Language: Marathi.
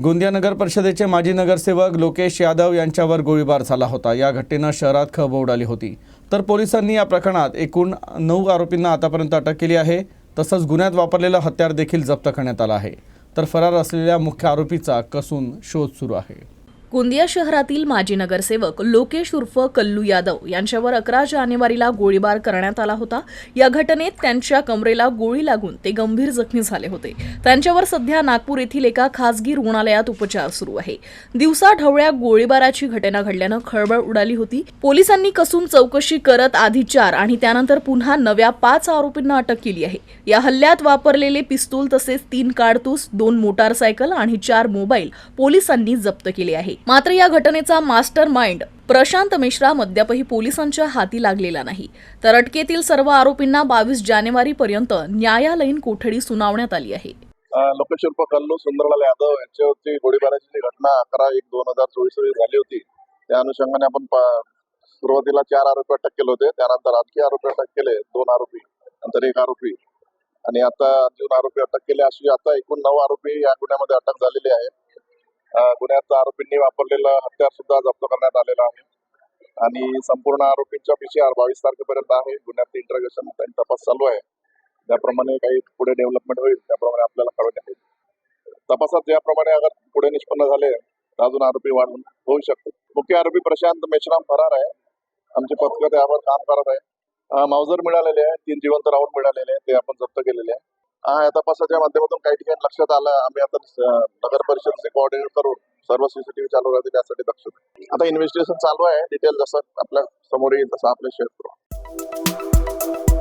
गोंदिया नगर परिषदेचे माजी नगरसेवक लोकेश यादव यांच्यावर गोळीबार झाला होता. या घटनेनं शहरात खळबळ उडाली होती. तर पोलिसांनी या प्रकरणात एकूण नऊ आरोपींना आतापर्यंत अटक केली आहे. तसंच गुन्ह्यात वापरलेलं हत्यार देखील जप्त करण्यात आलं आहे. तर फरार असलेल्या मुख्य आरोपीचा कसून शोध सुरू आहे. गोंदिया शहरातील माजी नगरसेवक लोकेश उर्फ कल्लू यादव यांच्यावर अकरा जानेवारीला गोळीबार करण्यात आला होता. या घटनेत त्यांच्या कमरेला गोळी लागून ते गंभीर जखमी झाले होते. त्यांच्यावर सध्या नागपूर येथील एका खासगी रुग्णालयात उपचार सुरू आहे. दिवसा ढवळ्या गोळीबाराची घटना घडल्यानं खळबळ उडाली होती. पोलिसांनी कसून चौकशी करत आधी चार आणि त्यानंतर पुन्हा नव्या पाच आरोपींना अटक केली आहे. या हल्ल्यात वापरलेले पिस्तूल तसेच तीन काडतूस दोन मोटारसायकल आणि चार मोबाईल पोलिसांनी जप्त केले आहे. मात्र या घटनेचा मास्टर माइंड प्रशांत मिश्रा अद्यापही पोलिसांच्या हाती लागलेला नाही. तर अटकेतील सर्व आरोपींना बावीस जानेवारी पर्यंत न्यायालयीन कोठडी सुनावण्यात आली आहे. लोकेश उर्फ कल्लू सुंदरलाल यादव यांच्यावरती गोळीबाराची घटना अकरा एक दोन हजार चोवीस रोजी झाली होती त्या अनुषंगाने आपण सुरुवातीला चार आरोपी अटक केले होते त्यानंतर आणखी आरोपी अटक केले दोन आरोपी नंतर एक आरोपी. आणि आता दोन आरोपी अटक केले अशी आता एकूण नऊ आरोपी या गुन्ह्यामध्ये अटक झालेले आहे. गुन्ह्यात आरोपींनी वापरलेलं हत्यार सुद्धा जप्त करण्यात आलेलं आहे. आणि संपूर्ण आरोपींच्या पिशी बावीस तारखेपर्यंत आहे. गुन्ह्यात इंटरगेशन तपास चालू आहे. त्याप्रमाणे काही पुढे डेव्हलपमेंट होईल. त्याप्रमाणे आपल्याला कळवण्यात येईल. तपासात ज्याप्रमाणे अगर पुढे निष्पन्न झाले तर अजून आरोपी वाढून होऊ शकते मुख्य आरोपी प्रशांत मेश्राम फरार आहे. आमचे पथकं त्यावर काम करत आहे. मावजर मिळालेले आहे. तीन जिवंत राऊंड मिळालेले आहे ते आपण जप्त केलेले आहे. तपासाच्या माध्यमातून काही ठिकाणी लक्षात आलं. आम्ही आता नगर परिषदचे कोऑर्डिनेट करून सर्व सीसीटीव्ही चालू राहतील यासाठी दक्ष आता इन्व्हेस्टिगेशन चालू आहे. डिटेल जसं आपल्यासमोर येईल तसं आपले शेअर करू.